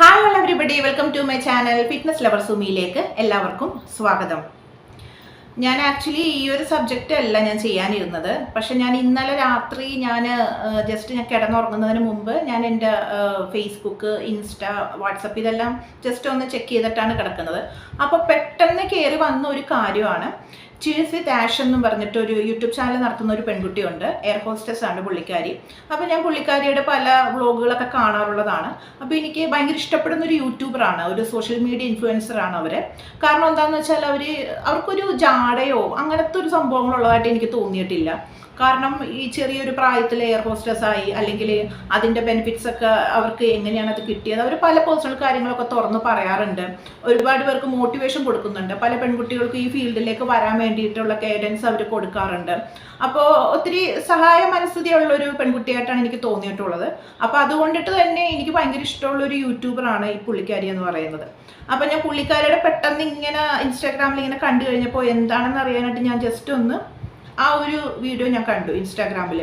Hi all everybody welcome to my channel fitness lover സുമിയിലേക്ക് എല്ലാവർക്കും സ്വാഗതം. ഞാൻ ആക്ച്വലി ഈ ഒരു സബ്ജക്റ്റ് അല്ല ഞാൻ ചെയ്യാനിരുന്നത്. പക്ഷെ ഞാൻ ഇന്നലെ രാത്രി ഞാൻ ജസ്റ്റ് ഞാൻ കിടന്നുറങ്ങുന്നതിന് മുമ്പ് ഞാൻ എന്റെ ഫേസ്ബുക്ക് ഇൻസ്റ്റ വാട്സപ്പ് ഇതെല്ലാം ജസ്റ്റ് ഒന്ന് ചെക്ക് ചെയ്തിട്ടാണ് കിടക്കുന്നത്. അപ്പോൾ പെട്ടെന്ന് കയറി വന്ന ഒരു കാര്യമാണ്. ചീസ് വിത്ത് ആഷ് എന്നും പറഞ്ഞിട്ട് ഒരു യൂട്യൂബ് ചാനൽ നടത്തുന്ന ഒരു പെൺകുട്ടിയുണ്ട്. എയർ ഹോസ്റ്റസ് ആണ് പുള്ളിക്കാരി. അപ്പോൾ ഞാൻ പുള്ളിക്കാരിയുടെ പല വ്ളോഗുകളൊക്കെ കാണാറുള്ളതാണ്. അപ്പോൾ എനിക്ക് ഭയങ്കര ഇഷ്ടപ്പെടുന്ന ഒരു യൂട്യൂബറാണ് ഒരു സോഷ്യൽ മീഡിയ ഇൻഫ്ലുവൻസർ ആണ് അവർ കാരണം എന്താണെന്ന് വെച്ചാൽ അവർ അവർക്കൊരു ജാടയോ അങ്ങനത്തെ ഒരു സംഭവങ്ങളുള്ളതായിട്ട് എനിക്ക് തോന്നിയിട്ടില്ല. കാരണം ഈ ചെറിയൊരു പ്രായത്തിൽ എയർ ഹോസ്റ്റസ് ആയി അല്ലെങ്കിൽ അതിന്റെ ബെനിഫിറ്റ്സ് ഒക്കെ അവർക്ക് എങ്ങനെയാണ് അത് കിട്ടിയത്? അവർ പല പേഴ്സണൽ കാര്യങ്ങളൊക്കെ തുറന്ന് പറയാറുണ്ട്. ഒരുപാട് പേർക്ക് മോട്ടിവേഷൻ കൊടുക്കുന്നുണ്ട്. പല പെൺകുട്ടികൾക്ക് ഈ ഫീൽഡിലേക്ക് വരാൻ വേണ്ടിയിട്ടുള്ള ഗൈഡൻസ് അവർ കൊടുക്കാറുണ്ട്. അപ്പോൾ ഒത്തിരി സഹായ മനസ്ഥിതിയുള്ളൊരു പെൺകുട്ടിയായിട്ടാണ് എനിക്ക് തോന്നിയിട്ടുള്ളത്. അപ്പോൾ അതുകൊണ്ടിട്ട് തന്നെ എനിക്ക് ഭയങ്കര ഇഷ്ടമുള്ള ഒരു യൂട്യൂബറാണ് ഈ പുള്ളിക്കാരി എന്ന് പറയുന്നത്. അപ്പോൾ ഞാൻ പുള്ളിക്കാരിയുടെ പെട്ടെന്ന് ഇങ്ങനെ ഇൻസ്റ്റാഗ്രാമിൽ ഇങ്ങനെ കണ്ടു കഴിഞ്ഞപ്പോൾ എന്താണെന്ന് അറിയാനായിട്ട് ഞാൻ ജസ്റ്റ് ഒന്ന് ആ ഒരു വീഡിയോ ഞാൻ കണ്ടു ഇൻസ്റ്റാഗ്രാമിൽ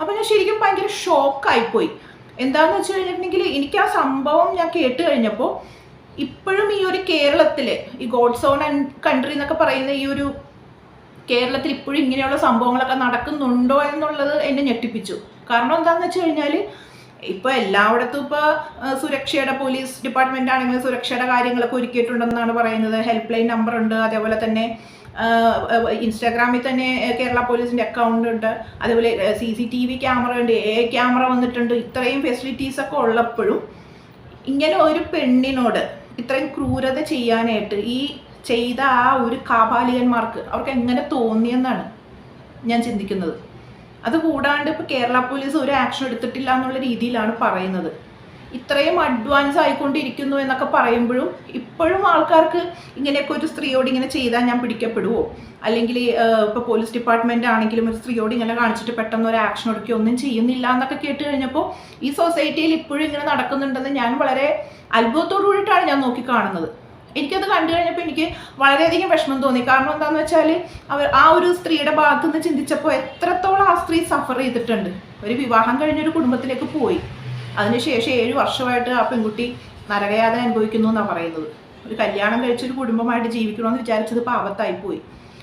അപ്പോൾ ഞാൻ ശരിക്കും ഭയങ്കര ഷോക്കായിപ്പോയി എന്താണെന്ന് വെച്ച് കഴിഞ്ഞിട്ടുണ്ടെങ്കിൽ എനിക്ക് ആ സംഭവം ഞാൻ കേട്ട് കഴിഞ്ഞപ്പോൾ ഇപ്പോഴും ഈ ഒരു കേരളത്തിലെ ഈ ഗോഡ്സ് ഓൺ ആൻഡ് കൺട്രി എന്നൊക്കെ പറയുന്ന ഈ ഒരു കേരളത്തിൽ ഇപ്പോഴും ഇങ്ങനെയുള്ള സംഭവങ്ങളൊക്കെ നടക്കുന്നുണ്ടോ എന്നുള്ളത് എന്നെ ഞെട്ടിപ്പിച്ചു. കാരണം എന്താണെന്ന് വെച്ച് കഴിഞ്ഞാൽ ഇപ്പോൾ എല്ലായിടത്തും ഇപ്പോൾ സുരക്ഷയുടെ പോലീസ് ഡിപ്പാർട്ട്മെന്റ് ആണെങ്കിലും സുരക്ഷയുടെ കാര്യങ്ങളൊക്കെ ഒരുക്കിയിട്ടുണ്ടെന്നാണ് പറയുന്നത്. ഹെൽപ്പ് ലൈൻ നമ്പർ ഉണ്ട് അതേപോലെ തന്നെ ഇൻസ്റ്റാഗ്രാമിൽ തന്നെ കേരള പോലീസിന്റെ അക്കൗണ്ട് ഉണ്ട്. അതേപോലെ C C T V camera ഉണ്ട് എ ക്യാമറ വന്നിട്ടുണ്ട്. ഇത്രയും ഫെസിലിറ്റീസ് ഒക്കെ ഉള്ളപ്പോഴും ഇങ്ങനെ ഒരു പെണ്ണിനോട് ഇത്രയും ക്രൂരത ചെയ്യാനായിട്ട് ഈ ചെയ്ത ആ ഒരു കാപാലികന്മാർക്ക് അവർക്ക് എങ്ങനെ തോന്നിയെന്നാണ് ഞാൻ ചിന്തിക്കുന്നത്. അത് കൂടാണ്ട് ഇപ്പോൾ കേരള പോലീസ് ഒരു ആക്ഷൻ എടുത്തിട്ടില്ല എന്നുള്ള രീതിയിലാണ് പറയുന്നത്. ഇത്രയും അഡ്വാൻസ് ആയിക്കൊണ്ടിരിക്കുന്നു എന്നൊക്കെ പറയുമ്പോഴും ഇപ്പോഴും ആൾക്കാർക്ക് ഇങ്ങനെയൊക്കെ ഒരു സ്ത്രീയോട് ഇങ്ങനെ ചെയ്താൽ ഞാൻ പിടിക്കപ്പെടുവോ? അല്ലെങ്കിൽ ഇപ്പോൾ പോലീസ് ഡിപ്പാർട്ട്മെന്റ് ആണെങ്കിലും ഒരു സ്ത്രീയോട് ഇങ്ങനെ കാണിച്ചിട്ട് പെട്ടെന്ന് ഒരു ആക്ഷൻ എടുക്കുകയോ ഒന്നും ചെയ്യുന്നില്ല എന്നൊക്കെ കേട്ട് കഴിഞ്ഞപ്പോൾ ഈ സൊസൈറ്റിയിൽ ഇപ്പോഴും ഇങ്ങനെ നടക്കുന്നുണ്ടെന്ന് ഞാൻ വളരെ അത്ഭുതത്തോടു കൂടിയിട്ടാണ് ഞാൻ നോക്കി കാണുന്നത് എനിക്കത് കണ്ടു കഴിഞ്ഞപ്പോൾ എനിക്ക് വളരെയധികം വിഷമം തോന്നി. കാരണം എന്താണെന്ന് വെച്ചാൽ അവർ ആ ഒരു സ്ത്രീയുടെ ഭാഗത്തു നിന്ന് ചിന്തിച്ചപ്പോൾ എത്രത്തോളം ആ സ്ത്രീ സഫർ ചെയ്തിട്ടുണ്ട്. ഒരു വിവാഹം കഴിഞ്ഞൊരു കുടുംബത്തിലേക്ക് പോയി. അതിനുശേഷം ഏഴ് വർഷമായിട്ട് ആ പെൺകുട്ടി നരകയാതന അനുഭവിക്കുന്നു എന്നാണ് പറയുന്നത്. ഒരു കല്യാണം കഴിച്ചൊരു കുടുംബമായിട്ട് ജീവിക്കണമെന്ന് വിചാരിച്ചത് പാവത്തായി അപ്പോൾ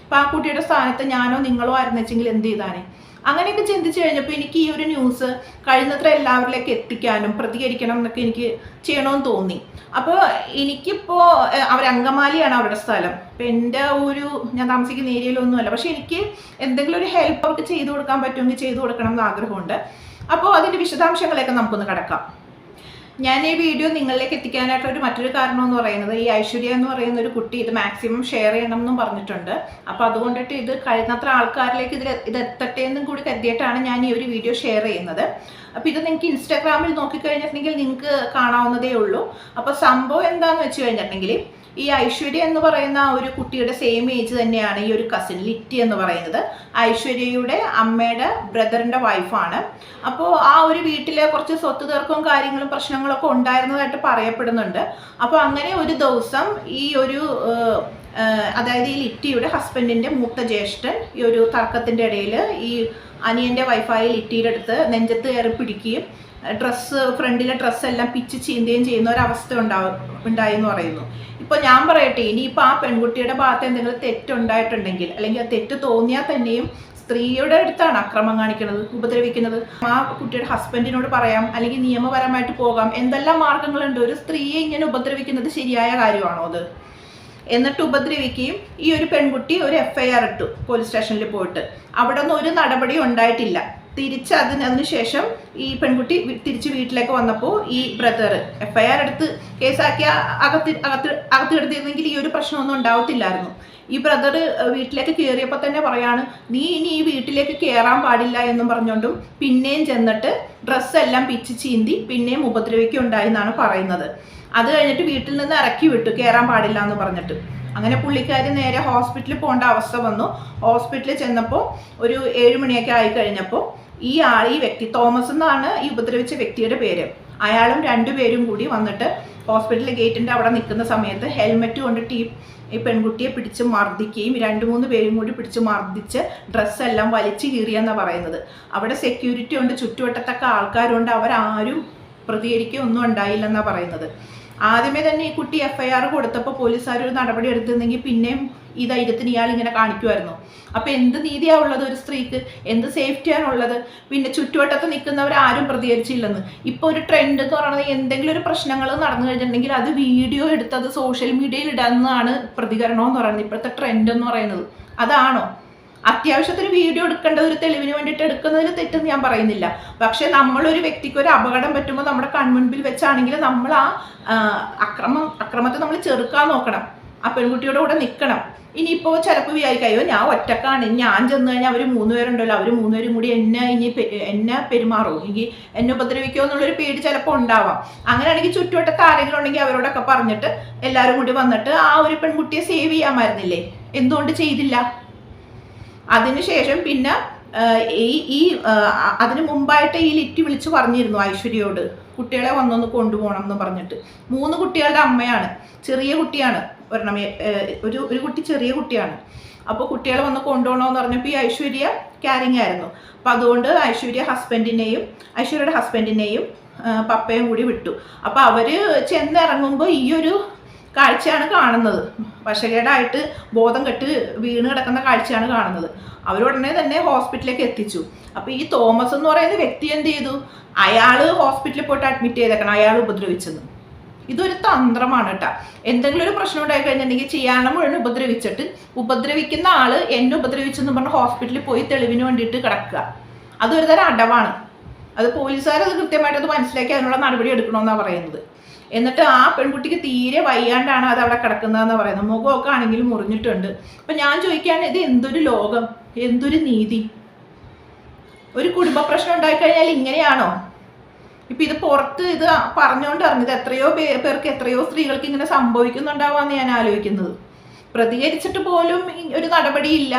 അപ്പം ആ കുട്ടിയുടെ സ്ഥാനത്ത് ഞാനോ നിങ്ങളോ ആയിരുന്നെച്ചെങ്കിൽ എന്ത് ചെയ്താനേ? അങ്ങനെയൊക്കെ ചിന്തിച്ചു കഴിഞ്ഞപ്പോൾ എനിക്ക് ഈ ഒരു ന്യൂസ് കഴിയുന്നത്ര എല്ലാവരിലേക്ക് എത്തിക്കാനും പ്രതികരിക്കണം എന്നൊക്കെ എനിക്ക് ചെയ്യണമെന്ന് തോന്നി. അപ്പോൾ എനിക്കിപ്പോൾ അവർ അങ്കമാലിയാണ് അവരുടെ സ്ഥലം. അപ്പം എന്റെ ഒരു ഞാൻ താമസിക്കുന്ന ഏരിയയിലൊന്നുമല്ല പക്ഷെ എനിക്ക് എന്തെങ്കിലും ഒരു ഹെൽപ്പ് അവർക്ക് ചെയ്തു കൊടുക്കാൻ പറ്റുമെങ്കിൽ ചെയ്തു കൊടുക്കണം എന്ന് ആഗ്രഹമുണ്ട്. അപ്പോൾ അതിന്റെ വിശദാംശങ്ങളൊക്കെ നമുക്കൊന്ന് കിടക്കാം. ഞാൻ ഈ വീഡിയോ നിങ്ങളിലേക്ക് എത്തിക്കാനായിട്ടൊരു മറ്റൊരു കാരണം എന്ന് പറയുന്നത് ഈ ഐശ്വര്യ എന്ന് പറയുന്ന ഒരു കുട്ടി ഇത് മാക്സിമം ഷെയർ ചെയ്യണം എന്നും പറഞ്ഞിട്ടുണ്ട്. അപ്പോൾ അതുകൊണ്ടിട്ട് ഇത് കഴിയുന്നത്ര ആൾക്കാരിലേക്ക് ഇതിൽ ഇത് എത്തട്ടെ എന്നും കൂടി കരുതിയിട്ടാണ് ഞാൻ ഈ ഒരു വീഡിയോ ഷെയർ ചെയ്യുന്നത്. അപ്പോൾ ഇത് നിങ്ങൾക്ക് ഇൻസ്റ്റാഗ്രാമിൽ നോക്കിക്കഴിഞ്ഞിട്ടുണ്ടെങ്കിൽ നിങ്ങൾക്ക് കാണാവുന്നതേ ഉള്ളൂ. അപ്പോൾ സംഭവം എന്താണെന്ന് വെച്ച് കഴിഞ്ഞിട്ടുണ്ടെങ്കിൽ ഈ ഐശ്വര്യ എന്ന് പറയുന്ന ആ ഒരു കുട്ടിയുടെ സെയിം ഏജ് തന്നെയാണ് ഈ ഒരു കസിൻ ലിറ്റി എന്ന് പറയുന്നത്. ഐശ്വര്യയുടെ അമ്മയുടെ ബ്രദറിന്റെ വൈഫാണ് അപ്പോൾ ആ ഒരു വീട്ടിലെ കുറച്ച് സ്വത്ത് തീർക്കവും കാര്യങ്ങളും പ്രശ്നങ്ങളൊക്കെ ഉണ്ടായിരുന്നതായിട്ട് പറയപ്പെടുന്നുണ്ട്. അപ്പോൾ അങ്ങനെ ഒരു ദിവസം ഈ ഒരു അതായത് ഈ ലിറ്റിയുടെ ഹസ്ബൻഡിന്റെ മൂത്ത ജ്യേഷ്ഠൻ ഈ ഒരു തർക്കത്തിന്റെ ഇടയിൽ ഈ അനിയന്റെ വൈഫായ ലിറ്റിയുടെ അടുത്ത് നെഞ്ചത്ത് കയറി പിടിക്കുകയും ഡ്രസ്സ് ഫ്രണ്ടിലെ ഡ്രസ്സെല്ലാം പിച്ച് ചീന്തുകയും ചെയ്യുന്ന ഒരവസ്ഥ ഉണ്ടാവും ഉണ്ടായി എന്ന് പറയുന്നു. ഇപ്പോൾ ഞാൻ പറയട്ടെ ഇനിയിപ്പോൾ ആ പെൺകുട്ടിയുടെ ഭാഗത്ത് എന്തെങ്കിലും തെറ്റുണ്ടായിട്ടുണ്ടെങ്കിൽ അല്ലെങ്കിൽ ആ തെറ്റ് തോന്നിയാൽ തന്നെയും സ്ത്രീയുടെ അടുത്താണ് അക്രമം കാണിക്കുന്നത് ഉപദ്രവിക്കുന്നത്. ആ കുട്ടിയുടെ ഹസ്ബൻഡിനോട് പറയാം അല്ലെങ്കിൽ നിയമപരമായിട്ട് പോകാം. എന്തെല്ലാം മാർഗങ്ങളുണ്ട്? ഒരു സ്ത്രീയെ ഇങ്ങനെ ഉപദ്രവിക്കുന്നത് ശരിയായ കാര്യമാണോ അത്? എന്നിട്ട് ഉപദ്രവിക്കുകയും ഈ ഒരു പെൺകുട്ടി ഒരു എഫ്ഐആർ ഇട്ടു പോലീസ് സ്റ്റേഷനിൽ പോയിട്ട്. അവിടെ നിന്ന് ഒരു നടപടി ഉണ്ടായിട്ടില്ല. തിരിച്ച് അതിന് അതിനുശേഷം ഈ പെൺകുട്ടി തിരിച്ച് വീട്ടിലേക്ക് വന്നപ്പോൾ ഈ ബ്രദർ എഫ് ഐ ആർ എടുത്ത് കേസാക്കി. അകത്ത് അകത്ത് അകത്ത് എടുത്തിരുന്നെങ്കിൽ ഈ ഒരു പ്രശ്നമൊന്നും ഉണ്ടാവത്തില്ലായിരുന്നു. ഈ ബ്രദർ വീട്ടിലേക്ക് കയറിയപ്പോൾ തന്നെ പറയാണ് നീ ഇനി ഈ വീട്ടിലേക്ക് കയറാൻ പാടില്ല എന്നും പറഞ്ഞുകൊണ്ടും പിന്നെയും ചെന്നിട്ട് ഡ്രസ്സെല്ലാം പിച്ച് ചീന്തി പിന്നെയും ഉപദ്രവിക്കുകയുണ്ടായി എന്നാണ് പറയുന്നത്. അത് കഴിഞ്ഞിട്ട് വീട്ടിൽ നിന്ന് ഇറക്കി വിട്ടു കയറാൻ പാടില്ല എന്ന് പറഞ്ഞിട്ട്. അങ്ങനെ പുള്ളിക്കാരി നേരെ ഹോസ്പിറ്റലിൽ പോകേണ്ട അവസ്ഥ വന്നു. ഹോസ്പിറ്റലിൽ ചെന്നപ്പോൾ ഒരു ഏഴ് മണിയൊക്കെ ആയി കഴിഞ്ഞപ്പോൾ ഈ ആൾ ഈ വ്യക്തി തോമസ് എന്നാണ് ഈ ഉപദ്രവിച്ച വ്യക്തിയുടെ പേര്. അയാളും രണ്ടുപേരും കൂടി വന്നിട്ട് ഹോസ്പിറ്റൽ ഗേറ്റിന്റെ അവിടെ നിൽക്കുന്ന സമയത്ത് ഹെൽമെറ്റ് കൊണ്ട് ഈ ഈ പെൺകുട്ടിയെ പിടിച്ച് മർദ്ദിക്കുകയും രണ്ട് മൂന്ന് പേരും കൂടി പിടിച്ച് മർദ്ദിച്ച് ഡ്രസ്സെല്ലാം വലിച്ചു കീറിയെന്നാണ് പറയുന്നത്. അവിടെ സെക്യൂരിറ്റി ഉണ്ട് ചുറ്റുവട്ടത്തൊക്കെ ആൾക്കാരുണ്ട് അവരാരും പ്രതികരിക്കുകയൊന്നും ഉണ്ടായില്ലെന്നാണ് പറയുന്നത്. ആദ്യമേ തന്നെ ഈ കുട്ടി എഫ് ഐ ആർ കൊടുത്തപ്പോൾ പോലീസുകാർ ഒരു നടപടി എടുത്തിരുന്നെങ്കിൽ പിന്നെയും ഈ ധൈര്യത്തിന് ഇയാൾ ഇങ്ങനെ കാണിക്കുമായിരുന്നു അപ്പൊ എന്ത് നീതിയാ ഉള്ളത് ഒരു സ്ത്രീക്ക്? എന്ത് സേഫ്റ്റിയാണ് ഉള്ളത്? പിന്നെ ചുറ്റുവട്ടത്ത് നിൽക്കുന്നവർ ആരും പ്രതികരിച്ചില്ലെന്ന്. ഇപ്പൊ ഒരു ട്രെൻഡ് എന്ന് പറയുന്നത് എന്തെങ്കിലും ഒരു പ്രശ്നങ്ങൾ നടന്നു കഴിഞ്ഞിട്ടുണ്ടെങ്കിൽ അത് വീഡിയോ എടുത്തത് സോഷ്യൽ മീഡിയയിൽ ഇടാന്നാണ് പ്രതികരണം എന്ന് പറയുന്നത്. ഇപ്പോഴത്തെ ട്രെൻഡ് എന്ന് പറയുന്നത്. അതാണോ? അത്യാവശ്യത്തിന് വീഡിയോ എടുക്കേണ്ടത് ഒരു തെളിവിന് വേണ്ടിയിട്ട് എടുക്കുന്നതിൽ തെറ്റെന്ന് ഞാൻ പറയുന്നില്ല. പക്ഷെ നമ്മളൊരു വ്യക്തിക്ക് ഒരു അപകടം പറ്റുമ്പോൾ നമ്മുടെ കൺമുൻപിൽ വെച്ചാണെങ്കിൽ നമ്മൾ ആ, അക്രമം അക്രമത്തെ നമ്മൾ ചെറുക്കാൻ നോക്കണം. ആ പെൺകുട്ടിയുടെ കൂടെ നിൽക്കണം. ഇനിയിപ്പോൾ ചിലപ്പോൾ വിചാരിക്കും അയ്യോ ഞാൻ ഒറ്റക്കാണ്. ഞാൻ ചെന്ന് കഴിഞ്ഞാൽ അവർ മൂന്ന് പേരുണ്ടല്ലോ. അവർ മൂന്നുപേരും കൂടി എന്നെ ഇനി എന്നെ പെരുമാറുമോ എനിക്ക് എന്നെ ഉപദ്രവിക്കുമോ എന്നുള്ളൊരു പേടി ചിലപ്പോൾ ഉണ്ടാവാം. അങ്ങനെയാണെങ്കിൽ ചുറ്റുവട്ടത്ത് ആരെങ്കിലും ഉണ്ടെങ്കിൽ അവരോടൊക്കെ പറഞ്ഞിട്ട് എല്ലാവരും കൂടി വന്നിട്ട് ആ ഒരു പെൺകുട്ടിയെ സേവ് ചെയ്യാമായിരുന്നില്ലേ എന്തുകൊണ്ട് ചെയ്തില്ല? അതിനുശേഷം പിന്നെ ഈ ഈ അതിന് മുമ്പായിട്ട് ഈ ലിറ്റി വിളിച്ച് പറഞ്ഞിരുന്നു ഐശ്വര്യയോട്. കുട്ടികളെ വന്നൊന്ന് കൊണ്ടുപോകണം എന്ന് പറഞ്ഞിട്ട്. മൂന്ന് കുട്ടികളുടെ അമ്മയാണ്. ചെറിയ കുട്ടിയാണ്. ഒരെണ്ണം ഒരു ഒരു കുട്ടി ചെറിയ കുട്ടിയാണ്. അപ്പോൾ കുട്ടികളെ വന്ന് കൊണ്ടുപോകണമെന്ന് പറഞ്ഞപ്പോൾ ഈ ഐശ്വര്യ ക്യാരിങ് ആയിരുന്നു. അപ്പോൾ അതുകൊണ്ട് ഐശ്വര്യ ഹസ്ബൻഡിനെയും ഐശ്വര്യയുടെ ഹസ്ബൻഡിനെയും പപ്പയും കൂടി വിട്ടു. അപ്പോൾ അവർ ചെന്നിറങ്ങുമ്പോൾ ഈ ഒരു കാഴ്ചയാണ് കാണുന്നത്. പശകേടായിട്ട് ബോധം കെട്ട് വീണ് കിടക്കുന്ന കാഴ്ചയാണ് കാണുന്നത്. അവരുടനെ തന്നെ ഹോസ്പിറ്റലിലേക്ക് എത്തിച്ചു. അപ്പോൾ ഈ തോമസ് എന്ന് പറയുന്ന വ്യക്തി എന്ത് ചെയ്തു? അയാൾ ഹോസ്പിറ്റലിൽ പോയിട്ട് അഡ്മിറ്റ് ചെയ്തേക്കണം. അയാൾ ഉപദ്രവിച്ചെന്ന്. ഇതൊരു തന്ത്രമാണ് കേട്ടോ. എന്തെങ്കിലും ഒരു പ്രശ്നം ഉണ്ടായി കഴിഞ്ഞിട്ടുണ്ടെങ്കിൽ ചെയ്യാണ മുഴുവൻ ഉപദ്രവിച്ചിട്ട് ഉപദ്രവിക്കുന്ന ആൾ എന്നെ ഉപദ്രവിച്ചെന്ന് പറഞ്ഞ് ഹോസ്പിറ്റലിൽ പോയി തെളിവിന് വേണ്ടിയിട്ട് കിടക്കുക. അതൊരു തരം അടവാണ്. അത് പോലീസുകാർ അത് കൃത്യമായിട്ട് അത് മനസ്സിലാക്കി അതിനുള്ള നടപടി എടുക്കണമെന്നാണ് പറയുന്നത്. എന്നിട്ട് ആ പെൺകുട്ടിക്ക് തീരെ വയ്യാണ്ടാണ് അത് അവിടെ കിടക്കുന്നതെന്ന് പറയുന്നത്. മുഖമൊക്കെ ആണെങ്കിലും മുറിഞ്ഞിട്ടുണ്ട്. അപ്പം ഞാൻ ചോദിക്കുകയാണ് ഇത് എന്തൊരു ലോകം? എന്തൊരു നീതി? ഒരു കുടുംബ പ്രശ്നം ഉണ്ടായിക്കഴിഞ്ഞാൽ ഇങ്ങനെയാണോ? ഇപ്പൊ ഇത് പുറത്ത് ഇത് പറഞ്ഞുകൊണ്ട് അറിഞ്ഞത് എത്രയോ പേർക്ക് എത്രയോ സ്ത്രീകൾക്ക് ഇങ്ങനെ സംഭവിക്കുന്നുണ്ടാവാന്ന് ഞാൻ ആലോചിക്കുന്നത്. പ്രതികരിച്ചിട്ട് പോലും ഒരു നടപടിയില്ല.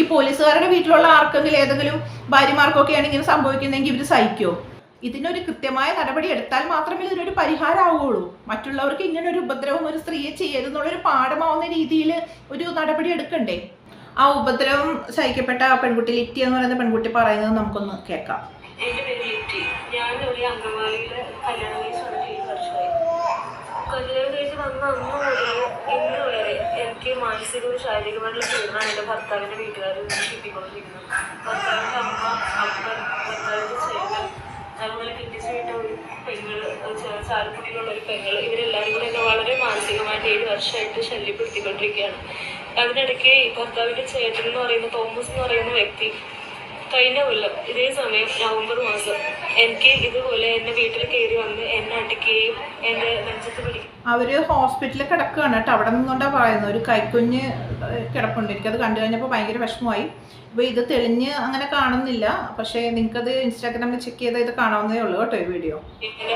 ഈ പോലീസുകാരുടെ വീട്ടിലുള്ള ആർക്കെങ്കിലും ഏതെങ്കിലും ഭാര്യമാർക്കൊക്കെയാണ് ഇങ്ങനെ സംഭവിക്കുന്നതെങ്കിൽ ഇവർ സഹിക്കോ? ഇതിനൊരു കൃത്യമായ നടപടി എടുത്താൽ മാത്രമേ ഇതിനൊരു പരിഹാരമാവുകയുള്ളൂ. മറ്റുള്ളവർക്ക് ഇങ്ങനെ ഒരു ഉപദ്രവം ഒരു സ്ത്രീയെ ചെയ്യരുതെന്നുള്ളൊരു പാഠമാവുന്ന രീതിയിൽ ഒരു നടപടി എടുക്കണ്ടേ? ആ ഉപദ്രവം സഹിക്കപ്പെട്ട പെൺകുട്ടി ലിറ്റി എന്ന് പറയുന്ന പെൺകുട്ടി പറയുന്നത് നമുക്കൊന്ന് കേൾക്കാം. എന്റെ പേര് ലിറ്റി ഞാൻ ഇവിടെ അങ്കമാലിയിൽ കല്യാണം കഴിച്ച് വന്നിട്ട് ഏഴ് വർഷമായി കല്യാണം കഴിച്ച് വന്ന അന്ന് മുതൽ ഇന്ന് വരെ എനിക്ക് മാനസികവും ശാരീരികമായിട്ടുള്ള പീഡനമാണ് എന്റെ ഭർത്താവിന്റെ വീട്ടുകാർ കിട്ടിക്കൊണ്ടിരിക്കുന്നത്. ഭർത്താവിന്റെ അമ്മ അപ്പൻ ഭർത്താവിന്റെ ചേട്ടൻ അതുപോലെ കെട്ടിച്ച് വിട്ട ഒരു പെങ്ങൾ ചാലക്കുടിയിലുള്ള ഒരു പെങ്ങൾ. ഇവരെല്ലാവരും കൂടെ എന്നെ വളരെ മാനസികമായിട്ട് ഏഴ് വർഷമായിട്ട് ശല്യപ്പെടുത്തിക്കൊണ്ടിരിക്കുകയാണ്. അതിനിടയ്ക്ക് ഈ ഭർത്താവിന്റെ ചേട്ടൻ എന്ന് പറയുന്ന തോമസ് എന്ന് പറയുന്ന വ്യക്തി കഴിഞ്ഞ കൊല്ലം ഇതേ സമയം നവംബർ മാസം എനിക്ക് ഇതുപോലെ എന്റെ വീട്ടിൽ കയറി വന്ന് എന്നെ അടിക്കുകയും എന്റെ നെഞ്ചത്ത് പിടിക്കും അവർ ഹോസ്പിറ്റലിൽ കിടക്കുകയാണ് കേട്ടോ. അവിടെ നിന്നുകൊണ്ടാണ് പറയുന്നത്. ഒരു കൈക്കുഞ്ഞ് കിടപ്പുണ്ട്. എനിക്കത് കണ്ടു കഴിഞ്ഞപ്പോൾ ഭയങ്കര വിഷമമായി. അപ്പോൾ ഇത് തെളിഞ്ഞ് അങ്ങനെ കാണുന്നില്ല. പക്ഷേ നിങ്ങൾക്കത് ഇൻസ്റ്റാഗ്രാമിൽ ചെക്ക് ചെയ്താൽ ഇത് കാണാവുന്നേ ഉള്ളൂ കേട്ടോ ഈ വീഡിയോ എന്നെ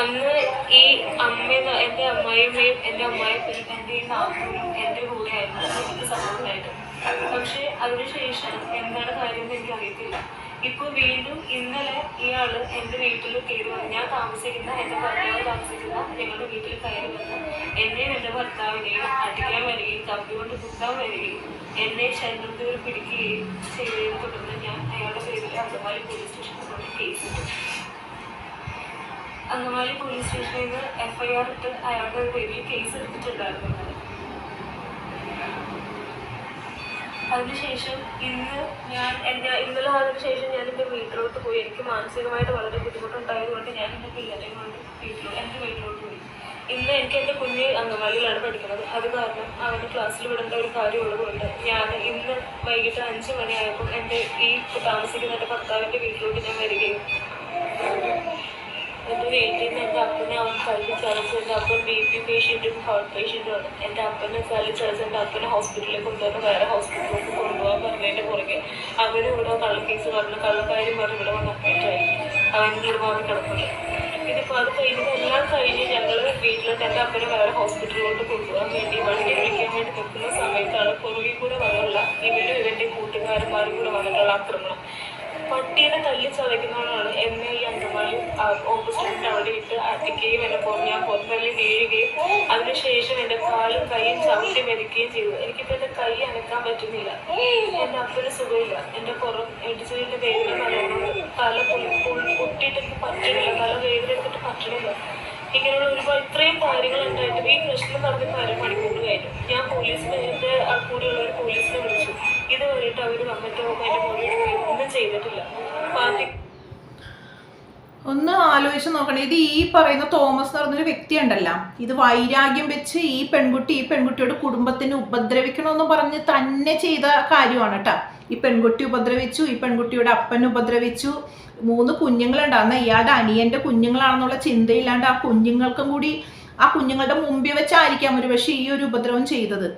അന്ന് ഈ അമ്മ എന്റെ അമ്മായിയമ്മയും എന്റെ അമ്മായിപ്പനും എന്റെ ഈ കൂടെയായിരുന്നു. എനിക്ക് സപ്പോർട്ടായിട്ട് പക്ഷേ അതിനുശേഷം എന്താണ് കാര്യം എന്ന് എനിക്ക് അറിയത്തില്ല ഇപ്പോൾ വീണ്ടും ഇന്നലെ ഇയാൾ എന്റെ വീട്ടിൽ കയറി വന്നു ഞാൻ താമസിക്കുന്ന എന്റെ ഭർത്താവ് താമസിക്കുന്ന ഞങ്ങളുടെ വീട്ടിൽ കയറി വന്ന് എന്നെയും എന്റെ ഭർത്താവിനെയും അടിക്കാൻ വരികയും കമ്പി കൊണ്ട് കുത്താൻ വരികയും എന്നെ ശരീരത്തിൽ പിടിക്കുകയും ചെയ്തതിനെ തുടർന്ന് ഞാൻ അയാളുടെ പേരിൽ അങ്കമാലി പോലീസ് സ്റ്റേഷനിൽ കൊണ്ട് കേസ് അങ്കമാലി പോലീസ് സ്റ്റേഷനിൽ നിന്ന് എഫ് ഐ ആർ ഇട്ട് അയാളുടെ പേരിൽ കേസ് എടുത്തിട്ടുണ്ടായിരുന്നു ഞാൻ. അതിനുശേഷം ഇന്ന് ഞാൻ എന്റെ ഇന്നലെ വന്നതിന് ശേഷം ഞാൻ എന്റെ വീട്ടിലോട്ട് പോയി. എനിക്ക് മാനസികമായിട്ട് വളരെ ബുദ്ധിമുട്ടുണ്ടായതുകൊണ്ട് ഞാൻ എന്റെ പിള്ളേരെയും കൊണ്ട് വീട്ടിലോ എന്റെ വീട്ടിലോട്ട് പോയി. ഇന്ന് എനിക്ക് എന്റെ കുഞ്ഞ് അംഗൻവാടിയിലാണ് പഠിക്കുന്നത്. അത് കാരണം അവന്റെ ക്ലാസ്സിൽ വിടേണ്ട ഒരു കാര്യമുള്ളതുകൊണ്ട് ഞാൻ ഇന്ന് വൈകിട്ട് അഞ്ച് മണിയായപ്പോൾ എന്റെ ഈ താമസിക്കുന്ന എന്റെ ഭർത്താവിന്റെ വീട്ടിലോട്ട് ഞാൻ വരികയും. എന്റെ വീട്ടിൽ നിന്ന് എന്റെ അപ്പനെ കല്ല് ചതച്ച് എന്റെ അപ്പൻ ബി പി പേഷ്യന്റും ഹാർട്ട് പേഷ്യന്റുമാണ് എന്റെ അപ്പനെ കല്ല് ചതച്ച് എന്റെ അപ്പനെ ഹോസ്പിറ്റലിൽ കൊണ്ടുവന്ന് വേറെ ഹോസ്പിറ്റലിലേക്ക് കൊണ്ടുപോകാൻ പറഞ്ഞതിന്റെ പുറകെ അവരും ഇവിടെ കള്ളക്കേസ് പറഞ്ഞു. കള്ളക്കാരും പറഞ്ഞ് ഇവിടെ വന്ന് അഡ്മിറ്റായി അവൻ ഇവിടെ മാറി കിടക്കുന്നത് ഇതിപ്പോൾ അത് കഴിഞ്ഞത് എല്ലാം കഴിഞ്ഞ് ഞങ്ങൾ വീട്ടിലോട്ട് എന്റെ അപ്പനെ വേറെ ഹോസ്പിറ്റലിലോട്ട് കൊണ്ടുപോകാൻ വേണ്ടി വണ്ടി വിളിക്കാൻ വേണ്ടി നിൽക്കുന്ന സമയത്താണ് പുറകിൽ കൂടെ വന്നുള്ള ഇവരും ഇവന്റെ കൂട്ടുകാരന്മാരും കൂടെ വന്നിട്ടുള്ള ആക്രമണം. പട്ടീനെ തല്ലി ചതയ്ക്കുന്നതാണ് എന്നെ ഈ അങ്കമാലി ഓപ്പോസിറ്റ് അവിടെ ഇട്ട് അടിക്കുകയും എന്നെ ഞാൻ പൊന്നല്ലി വീഴുകയും അതിനുശേഷം എന്റെ കാലും കൈയും ചവിട്ടി മെതിക്കുകയും ചെയ്തു. എനിക്കിപ്പോൾ എന്റെ കൈ അനക്കാൻ പറ്റുന്നില്ല. എന്റെ അപ്പന് സുഖമില്ല. എന്റെ പുറം ഇടിച്ചതിന്റെ വേദന നല്ലോണം തല പൊളി പൊട്ടിയിട്ട് എനിക്ക് പറ്റണില്ല. തല വേദന എടുത്തിട്ട് പറ്റണില്ല. ഇങ്ങനെയുള്ള ഒരുപാട് ഇത്രയും കാര്യങ്ങൾ ഉണ്ടായിട്ട് ഈ പ്രശ്നം നടന്നിട്ട് അരമണിക്കൂർ കഴിഞ്ഞു. ഞാൻ പോലീസിനെ എന്റെ കൂടെയുള്ള പോലീസിനെ വിളിച്ചു. അവർ വന്നിട്ടോ അതിന്റെ മൊഴി ഒന്നും ചെയ്തിട്ടില്ല. ഒന്ന് ആലോചിച്ച് നോക്കണേ ഇത് ഈ പറയുന്ന തോമസ് എന്ന് പറഞ്ഞൊരു വ്യക്തി ഉണ്ടല്ലോ ഇത് വൈരാഗ്യം വെച്ച് ഈ പെൺകുട്ടി ഈ പെൺകുട്ടിയുടെ കുടുംബത്തിന് ഉപദ്രവിക്കണമെന്ന് പറഞ്ഞ് തന്നെ ചെയ്ത കാര്യമാണ് കേട്ടോ. ഈ പെൺകുട്ടി ഉപദ്രവിച്ചു ഈ പെൺകുട്ടിയുടെ അപ്പൻ ഉപദ്രവിച്ചു. മൂന്ന് കുഞ്ഞുങ്ങളുണ്ടാകുന്ന ഇയാളുടെ അനിയന്റെ കുഞ്ഞുങ്ങളാണെന്നുള്ള ചിന്തയില്ലാണ്ട് ആ കുഞ്ഞുങ്ങൾക്കും കൂടി ആ കുഞ്ഞുങ്ങളുടെ മുമ്പിൽ വെച്ചായിരിക്കാം ഒരു പക്ഷേ ഈ ഒരു ഉപദ്രവം ചെയ്തത്.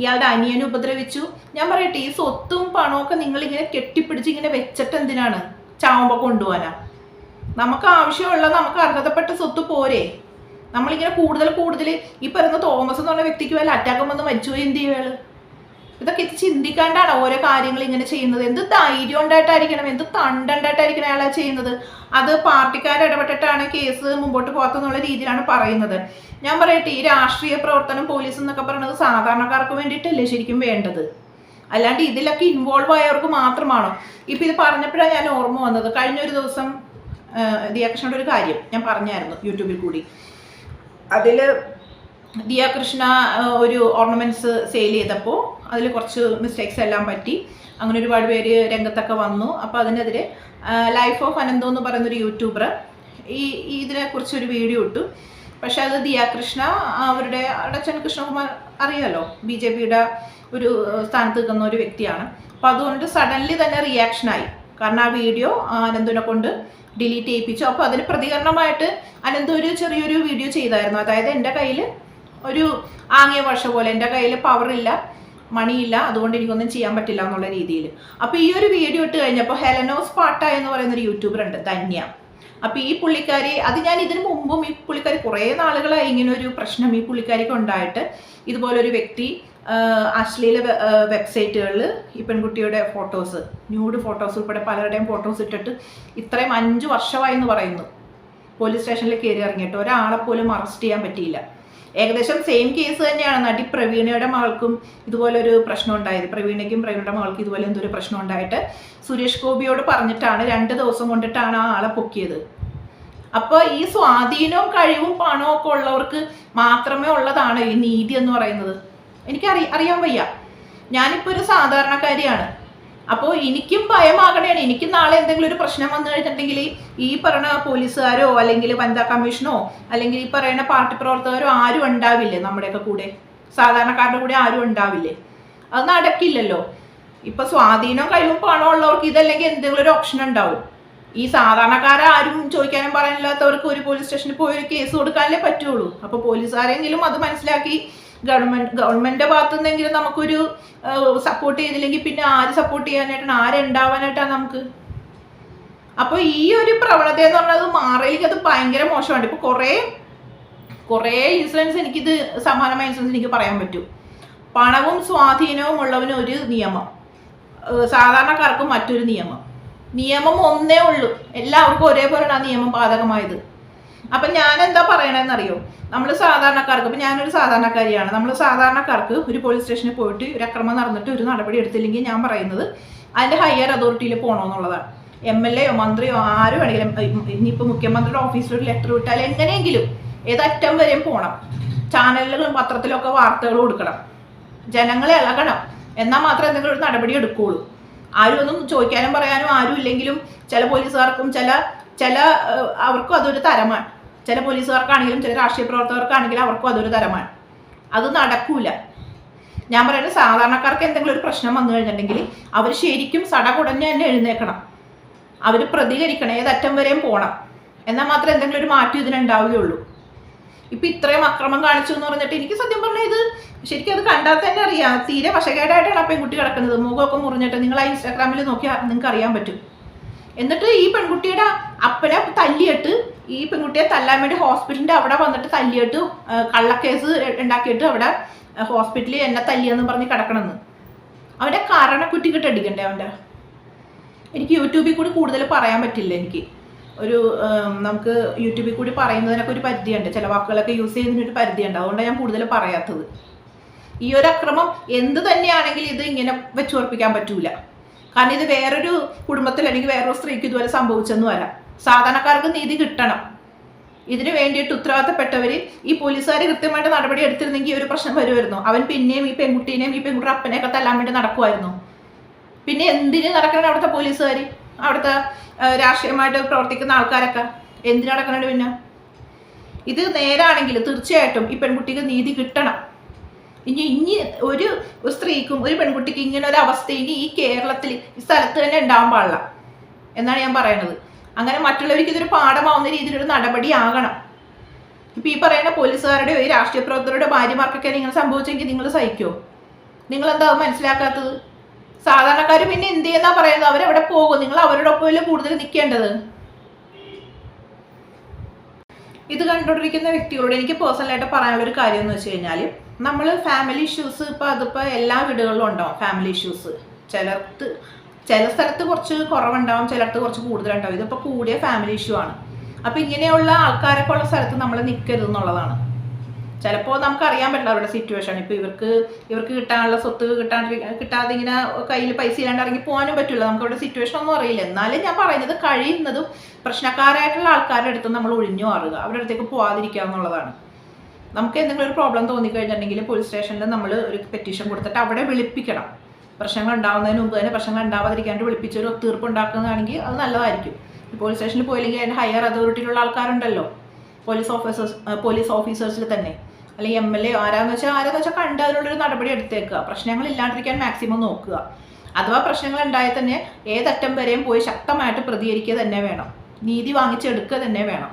ഇയാളുടെ അനിയനെ ഉപദ്രവിച്ചു. ഞാൻ പറയട്ടെ ഈ സ്വത്തും പണവും ഒക്കെ നിങ്ങൾ ഇങ്ങനെ കെട്ടിപ്പിടിച്ച് ഇങ്ങനെ വെച്ചിട്ട് എന്തിനാണ് ചാവുമ്പോൾ കൊണ്ടുപോകാനാ നമുക്ക് ആവശ്യമുള്ള നമുക്ക് അർഹതപ്പെട്ട സ്വത്ത് പോരെ. നമ്മളിങ്ങനെ കൂടുതൽ കൂടുതൽ ഈ പറയുന്ന തോമസ് എന്ന് പറഞ്ഞ വ്യക്തിക്ക് വല്ല അറ്റാക്കം വന്ന് മരിച്ചുപോയി എന്ത് ചെയ്യുക ഇതൊക്കെ ഇത് ചിന്തിക്കാണ്ടാണ് ഓരോ കാര്യങ്ങൾ ഇങ്ങനെ ചെയ്യുന്നത്. എന്ത് ധൈര്യം ഉണ്ടായിട്ടായിരിക്കണം എന്ത് തണ്ടുണ്ടായിട്ടായിരിക്കണം അയാളെ ചെയ്യുന്നത്? അത് പാർട്ടിക്കാർ ഇടപെട്ടിട്ടാണ് കേസ് മുമ്പോട്ട് പോകാത്തെന്നുള്ള രീതിയിലാണ് പറയുന്നത്. ഞാൻ പറയട്ടെ ഈ രാഷ്ട്രീയ പ്രവർത്തനം പോലീസ് എന്നൊക്കെ പറയുന്നത് സാധാരണക്കാർക്ക് വേണ്ടിയിട്ടല്ലേ ശരിക്കും വേണ്ടത്? അല്ലാണ്ട് ഇതിലൊക്കെ ഇൻവോൾവ് ആയവർക്ക് മാത്രമാണോ? ഇപ്പം ഇത് പറഞ്ഞപ്പോഴാണ് ഞാൻ ഓർമ്മ വന്നത്. കഴിഞ്ഞ ഒരു ദിവസം ദിയാകൃഷ്ണയുടെ ഒരു കാര്യം ഞാൻ പറഞ്ഞായിരുന്നു യൂട്യൂബിൽ കൂടി. അതിൽ ദിയാകൃഷ്ണ ഒരു ഓർണമെന്റ്സ് സെയിൽ ചെയ്തപ്പോൾ അതിൽ കുറച്ച് മിസ്റ്റേക്സ് എല്ലാം പറ്റി. അങ്ങനെ ഒരുപാട് പേര് രംഗത്തൊക്കെ വന്നു. അപ്പോൾ അതിനെതിരെ ലൈഫ് ഓഫ് അനന്തോ എന്ന് പറയുന്നൊരു യൂട്യൂബർ ഈ ഇതിനെക്കുറിച്ച് ഒരു വീഡിയോ ഇട്ടു. പക്ഷെ അത് ദിയാകൃഷ്ണ അവരുടെ അടച്ചൻ കൃഷ്ണകുമാർ അറിയാമല്ലോ ബി ജെ പിയുടെ ഒരു സ്ഥാനത്ത് നിൽക്കുന്ന ഒരു വ്യക്തിയാണ്. അപ്പോൾ അതുകൊണ്ട് സഡൻലി തന്നെ റിയാക്ഷനായി കാരണം ആ വീഡിയോ അനന്തുവിനെ കൊണ്ട് ഡിലീറ്റ് ചെയ്യിപ്പിച്ചു. അപ്പോൾ അതിന് പ്രതികരണമായിട്ട് അനന്തു ഒരു ചെറിയൊരു വീഡിയോ ചെയ്തായിരുന്നു. അതായത് എന്റെ കയ്യിൽ ഒരു ആംഗ്യ ഭാഷ പോലെ എന്റെ കയ്യിൽ പവറില്ല മണിയില്ല അതുകൊണ്ട് എനിക്കൊന്നും ചെയ്യാൻ പറ്റില്ല എന്നുള്ള രീതിയിൽ. അപ്പോൾ ഈ ഒരു വീഡിയോ ഇട്ട് കഴിഞ്ഞപ്പോൾ ഹെലനോസ് പാട്ട എന്ന് പറയുന്ന ഒരു യൂട്യൂബർ ഉണ്ട് ധന്യ. അപ്പോൾ ഈ പുള്ളിക്കാരി അത് ഞാൻ ഇതിനു മുമ്പും ഈ പുള്ളിക്കാരി കുറേ നാളുകളായി ഇങ്ങനെ ഒരു പ്രശ്നം ഈ പുള്ളിക്കാരിക്ക് ഉണ്ടായിട്ട്. ഇതുപോലൊരു വ്യക്തി അശ്ലീല വെബ്സൈറ്റുകളിൽ ഈ പെൺകുട്ടിയുടെ ഫോട്ടോസ് ന്യൂഡ് ഫോട്ടോസ് ഉൾപ്പെടെ പലരുടെയും ഫോട്ടോസ് ഇട്ടിട്ട് ഇത്രയും അഞ്ച് വർഷമായി എന്ന് പറയുന്നു. പോലീസ് സ്റ്റേഷനിൽ കയറി ഇറങ്ങിയിട്ട് ഒരാളെ പോലും അറസ്റ്റ് ചെയ്യാൻ പറ്റിയില്ല. ഏകദേശം സെയിം കേസ് തന്നെയാണ്. നടി പ്രവീണയുടെ മകൾക്കും ഇതുപോലൊരു പ്രശ്നം ഉണ്ടായത്. പ്രവീണയ്ക്കും പ്രവീണയുടെ മകൾക്കും ഇതുപോലെ എന്തൊരു പ്രശ്നം ഉണ്ടായിട്ട് സുരേഷ് ഗോപിയോട് പറഞ്ഞിട്ടാണ് രണ്ട് ദിവസം കൊണ്ടിട്ടാണ് ആ ആളെ പൊക്കിയത്. അപ്പോൾ ഈ സ്വാധീനവും കഴിവും പണവും ഒക്കെ ഉള്ളവർക്ക് മാത്രമേ ഉള്ളതാണ് ഈ നീതി എന്ന് പറയുന്നത്. എനിക്ക് അറി അറിയാൻ വയ്യ. ഞാനിപ്പോൾ ഒരു സാധാരണക്കാരിയാണ്. അപ്പോൾ എനിക്കും ഭയമാകണേണ്. എനിക്ക് നാളെ എന്തെങ്കിലും ഒരു പ്രശ്നം വന്നു കഴിഞ്ഞിട്ടുണ്ടെങ്കിൽ ഈ പറയുന്ന പോലീസുകാരോ അല്ലെങ്കിൽ വനിതാ കമ്മീഷനോ അല്ലെങ്കിൽ ഈ പറയുന്ന പാർട്ടി പ്രവർത്തകരോ ആരും ഉണ്ടാവില്ലേ നമ്മുടെയൊക്കെ കൂടെ? സാധാരണക്കാരുടെ കൂടെ ആരും ഉണ്ടാവില്ലേ? അത് നടക്കില്ലല്ലോ. ഇപ്പൊ സ്വാധീനം കഴിവും പണം ഉള്ളവർക്ക് ഇതല്ലെങ്കിൽ എന്തെങ്കിലും ഒരു ഓപ്ഷൻ ഉണ്ടാവും. ഈ സാധാരണക്കാരെ ആരും ചോദിക്കാനും പറയാനില്ലാത്തവർക്ക് ഒരു പോലീസ് സ്റ്റേഷനിൽ പോയി ഒരു കേസ് കൊടുക്കാനല്ലേ പറ്റുള്ളൂ. അപ്പോൾ പോലീസുകാരെങ്കിലും അത് മനസ്സിലാക്കി ഗവൺമെന്റ് ഗവൺമെന്റിന്റെ ഭാഗത്തു നിന്നെങ്കിലും നമുക്കൊരു സപ്പോർട്ട് ചെയ്തില്ലെങ്കിൽ പിന്നെ ആര് സപ്പോർട്ട് ചെയ്യാനായിട്ടാണ് ആരുണ്ടാവാനായിട്ടാണ് നമുക്ക്? അപ്പോൾ ഈ ഒരു പ്രവണത എന്ന് പറഞ്ഞാൽ അത് മാറിയിലേക്ക് അത് ഭയങ്കര മോശമാണ്. ഇപ്പോൾ കുറേ കുറേ ഇൻഷുറൻസ് എനിക്കിത് സമാനമായ ഇൻഷുറൻസ് എനിക്ക് പറയാൻ പറ്റൂ. പണവും സ്വാധീനവും ഉള്ളവന് ഒരു നിയമം. സാധാരണക്കാർക്ക് മറ്റൊരു നിയമം. നിയമം ഒന്നേ ഉള്ളൂ. എല്ലാവർക്കും ഒരേപോലെയാണ് ആ നിയമം ബാധകമായത്. അപ്പം ഞാൻ എന്താ പറയണതെന്നറിയോ നമ്മൾ സാധാരണക്കാർക്ക് ഇപ്പം ഞാനൊരു സാധാരണക്കാരിയാണ്. നമ്മൾ സാധാരണക്കാർക്ക് ഒരു പോലീസ് സ്റ്റേഷനിൽ പോയിട്ട് ഒരു അക്രമം നടന്നിട്ട് ഒരു നടപടി എടുത്തില്ലെങ്കിൽ ഞാൻ പറയുന്നത് അതിന്റെ ഹയർ അതോറിറ്റിയിൽ പോകണമെന്നുള്ളതാണ് എം എൽ എയോ മന്ത്രിയോ ആര് വേണമെങ്കിലും ഇനിയിപ്പോൾ മുഖ്യമന്ത്രിയുടെ ഓഫീസിൽ ഒരു ലെറ്റർ വിട്ടാൽ എങ്ങനെയെങ്കിലും ഏതറ്റം വരെയും പോകണം ചാനലുകളും പത്രത്തിലൊക്കെ വാർത്തകൾ കൊടുക്കണം. ജനങ്ങളെ ഇളകണം എന്നാൽ മാത്രമേ എന്തെങ്കിലും ഒരു നടപടി എടുക്കുകയുള്ളൂ ആരും ഒന്നും ചോദിക്കാനും പറയാനും ആരും ഇല്ലെങ്കിലും ചില പോലീസുകാർക്കും ചില ചില അവർക്കും അതൊരു തരമാണ്. ചില പോലീസുകാർക്കാണെങ്കിലും ചില രാഷ്ട്രീയ പ്രവർത്തകർക്കാണെങ്കിലും അവർക്കും അതൊരു തരമാണ്. അത് നടക്കൂല. ഞാൻ പറയുന്നത് സാധാരണക്കാർക്ക് എന്തെങ്കിലും ഒരു പ്രശ്നം വന്നു കഴിഞ്ഞിട്ടുണ്ടെങ്കിൽ അവർ ശരിക്കും സട സടകുടഞ്ഞ് തന്നെ എഴുന്നേക്കണം അവർ പ്രതികരിക്കണം ഏതറ്റം വരെയും പോകണം എന്നാൽ മാത്രമേ എന്തെങ്കിലും ഒരു മാറ്റം ഇതിനുണ്ടാവുകയുള്ളൂ ഇപ്പം ഇത്രയും അക്രമം കാണിച്ചു എന്ന് പറഞ്ഞിട്ട് എനിക്ക് സത്യം പറഞ്ഞാൽ ഇത് ശരിക്കും അത് കണ്ടാൽ തന്നെ അറിയാം. തീരെ വശകേടായിട്ടാണ് ആ കുട്ടി കിടക്കുന്നത്. മുഖമൊക്കെ മുറിഞ്ഞിട്ട് നിങ്ങൾ ആ ഇൻസ്റ്റാഗ്രാമിൽ നോക്കിയാൽ നിങ്ങൾക്ക് അറിയാൻ പറ്റും. എന്നിട്ട് ഈ പെൺകുട്ടിയുടെ അപ്പനെ തല്ലിയിട്ട് ഈ പെൺകുട്ടിയെ തല്ലാൻ വേണ്ടി ഹോസ്പിറ്റലിന്റെ അവിടെ വന്നിട്ട് തല്ലിയിട്ട് കള്ളക്കേസ് ഉണ്ടാക്കിയിട്ട് അവിടെ ഹോസ്പിറ്റലിൽ എന്നെ തല്ലിയെന്ന് പറഞ്ഞ് കിടക്കണമെന്ന് അവന്റെ കാരണക്കുറ്റിക്കിട്ട് അടിക്കണ്ടേ അവന്റെ? എനിക്ക് യൂട്യൂബിൽ കൂടി കൂടുതൽ പറയാൻ പറ്റില്ല എനിക്ക്. ഒരു നമുക്ക് യൂട്യൂബിൽ കൂടി പറയുന്നതിനൊക്കെ ഒരു പരിധിയുണ്ട്. ചില വാക്കുകളൊക്കെ യൂസ് ചെയ്യുന്നതിന് ഒരു പരിധിയുണ്ട്. അതുകൊണ്ടാണ് ഞാൻ കൂടുതൽ പറയാത്തത്. ഈ ഒരു അക്രമം എന്ത് തന്നെയാണെങ്കിലും ഇത് ഇങ്ങനെ വെച്ചുറപ്പിക്കാൻ പറ്റൂല. കാരണം ഇത് വേറൊരു കുടുംബത്തിൽ അല്ലെങ്കിൽ വേറൊരു സ്ത്രീക്ക് ഇതുപോലെ സംഭവിച്ചെന്ന് വരാം. സാധാരണക്കാർക്ക് നീതി കിട്ടണം. ഇതിനു വേണ്ടിയിട്ട് ഉത്തരവാദിത്തപ്പെട്ടവർ ഈ പോലീസുകാർ കൃത്യമായിട്ട് നടപടി എടുത്തിരുന്നെങ്കിൽ ഒരു പ്രശ്നം വരുമായിരുന്നു. അവൻ പിന്നെയും ഈ പെൺകുട്ടീനെയും ഈ പെൺകുട്ടിയുടെ അപ്പനെയൊക്കെ തല്ലാൻ വേണ്ടി നടക്കുമായിരുന്നു. പിന്നെ എന്തിനു നടക്കണം അവിടുത്തെ പോലീസുകാർ അവിടുത്തെ രാഷ്ട്രീയമായിട്ട് പ്രവർത്തിക്കുന്ന ആൾക്കാരൊക്കെ എന്തിനു നടക്കണുണ്ട് പിന്നെ? ഇത് നേരാണെങ്കിൽ തീർച്ചയായിട്ടും ഈ പെൺകുട്ടിക്ക് നീതി കിട്ടണം. ഇനി ഇനി ഒരു സ്ത്രീക്കും ഒരു പെൺകുട്ടിക്ക് ഇങ്ങനെ ഒരു അവസ്ഥ ഇനി ഈ കേരളത്തിൽ ഈ സ്ഥലത്ത് തന്നെ ഉണ്ടാവാൻ പാടില്ല. എന്നാണ് ഞാൻ പറയുന്നത്. അങ്ങനെ മറ്റുള്ളവർക്ക് ഇതൊരു പാഠമാവുന്ന രീതിയിലൊരു നടപടി ആകണം. ഇപ്പൊ ഈ പറയുന്ന പോലീസുകാരുടെയോ ഈ രാഷ്ട്രീയ പ്രവർത്തകരുടെ ഭാര്യമാർക്കൊക്കെ നിങ്ങൾ സംഭവിച്ചെങ്കിൽ നിങ്ങൾ സഹിക്കുമോ അത് മനസ്സിലാക്കാത്തത്? സാധാരണക്കാർ പിന്നെ എന്ത് ചെയ്യുന്ന പറയുന്നത്? അവരെവിടെ പോകും? നിങ്ങൾ അവരുടെ ഒപ്പമല്ലേ കൂടുതൽ നിൽക്കേണ്ടത്? ഇത് കണ്ടുകൊണ്ടിരിക്കുന്ന വ്യക്തികളോട് എനിക്ക് പേഴ്സണലായിട്ട് പറയാനുള്ള ഒരു കാര്യം എന്ന് വെച്ച് കഴിഞ്ഞാൽ നമ്മൾ ഫാമിലി ഇഷ്യൂസ് ഇപ്പോൾ അതിപ്പോൾ എല്ലാ വീടുകളിലും ഉണ്ടാവും ഫാമിലി ഇഷ്യൂസ് ചിലർത്ത് ചില സ്ഥലത്ത് കുറച്ച് കുറവുണ്ടാവും ചിലർത്ത് കുറച്ച് കൂടുതലുണ്ടാവും. ഇതിപ്പോൾ കൂടിയ ഫാമിലി ഇഷ്യൂ ആണ്. അപ്പോൾ ഇങ്ങനെയുള്ള ആൾക്കാരൊക്കെ ഉള്ള സ്ഥലത്ത് നമ്മൾ നിൽക്കരുത് എന്നുള്ളതാണ്. ചിലപ്പോൾ നമുക്ക് അറിയാൻ പറ്റില്ല അവരുടെ സിറ്റുവേഷൻ ഇപ്പോൾ ഇവർക്ക് ഇവർക്ക് കിട്ടാനുള്ള സ്വത്ത് കിട്ടാണ്ട് കിട്ടാതെ ഇങ്ങനെ കയ്യിൽ പൈസ ഇല്ലാണ്ട് ഇറങ്ങി പോകാനും പറ്റില്ല. നമുക്ക് അവരുടെ സിറ്റുവേഷൻ ഒന്നും അറിയില്ല. എന്നാലും ഞാൻ പറയുന്നത് കഴിയുന്നതും പ്രശ്നക്കാരായിട്ടുള്ള ആൾക്കാരുടെ അടുത്ത് നമ്മൾ ഒഴിഞ്ഞു മാറുക. അവരുടെ അടുത്തേക്ക് പോകാതിരിക്കുക എന്നുള്ളതാണ്. നമുക്ക് എന്തെങ്കിലും ഒരു പ്രോബ്ലം തോന്നിക്കഴിഞ്ഞിട്ടുണ്ടെങ്കിൽ പോലീസ് സ്റ്റേഷനിൽ നമ്മൾ ഒരു പെറ്റീഷൻ കൊടുത്തിട്ട് അവിടെ വിളിപ്പിക്കണം. പ്രശ്നങ്ങൾ ഉണ്ടാവുന്നതിന് മുമ്പ് തന്നെ പ്രശ്നങ്ങൾ ഉണ്ടാവാതിരിക്കാണ്ട് വിളിപ്പിച്ച് ഒരു ഒത്തീർപ്പ് ഉണ്ടാക്കുന്നതാണെങ്കിൽ അത് നല്ലതായിരിക്കും. പോലീസ് സ്റ്റേഷനിൽ പോയില്ലെങ്കിൽ അതിന്റെ ഹയർ അതോറിറ്റിയിലുള്ള ആൾക്കാരുണ്ടല്ലോ. പോലീസ് ഓഫീസേഴ്സ് പോലീസ് ഓഫീസേഴ്സിൽ തന്നെ. അല്ലെങ്കിൽ എം എൽ എ ആരാന്ന് വെച്ചാൽ ആരാന്ന് വെച്ചാൽ കണ്ട് അതിനുള്ളൊരു നടപടി എടുത്തേക്കുക. പ്രശ്നങ്ങൾ ഇല്ലാണ്ടിരിക്കാൻ മാക്സിമം നോക്കുക. അഥവാ പ്രശ്നങ്ങൾ ഉണ്ടായാൽ തന്നെ ഏതറ്റം വരെയും പോയി ശക്തമായിട്ട് പ്രതികരിക്കുക തന്നെ വേണം. നീതി വാങ്ങിച്ചെടുക്കുക തന്നെ വേണം.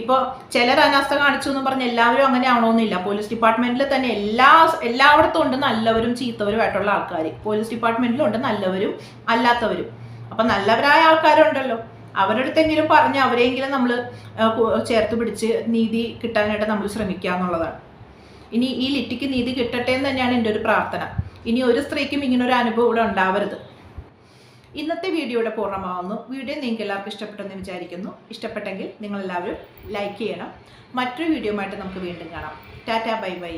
ഇപ്പോൾ ചിലർ അനാസ്ഥ കാണിച്ചു എന്ന് പറഞ്ഞ് എല്ലാവരും അങ്ങനെ ആവണമെന്നില്ല പോലീസ് ഡിപ്പാർട്ട്മെന്റിൽ തന്നെ എല്ലാ എല്ലായിടത്തും ഉണ്ട് നല്ലവരും ചീത്തവരും ആയിട്ടുള്ള ആൾക്കാർ പോലീസ് ഡിപ്പാർട്ട്മെന്റിലും ഉണ്ട് നല്ലവരും അല്ലാത്തവരും. അപ്പം നല്ലവരായ ആൾക്കാരുണ്ടല്ലോ. അവരടുത്തെങ്കിലും പറഞ്ഞ് അവരെങ്കിലും നമ്മൾ ചേർത്ത് പിടിച്ച് നീതി കിട്ടാനായിട്ട് നമ്മൾ ശ്രമിക്കുക എന്നുള്ളതാണ്. ഇനി ഈ ലിറ്റിക്ക് നീതി കിട്ടട്ടെ എന്ന് തന്നെയാണ് എന്റെ ഒരു പ്രാർത്ഥന. ഇനി ഒരു സ്ത്രീക്കും ഇങ്ങനൊരു അനുഭവം ഇവിടെ ഉണ്ടാവരുത്. ഇന്നത്തെ വീഡിയോ ഇവിടെ പൂർണമാവുന്നു. വീഡിയോ നിങ്ങൾക്ക് എല്ലാവർക്കും ഇഷ്ടപ്പെട്ടെന്ന് വിചാരിക്കുന്നു. ഇഷ്ടപ്പെട്ടെങ്കിൽ നിങ്ങളെല്ലാവരും ലൈക്ക് ചെയ്യണം. മറ്റൊരു വീഡിയോ നമുക്ക് വീണ്ടും കാണാം. Tata bye bye.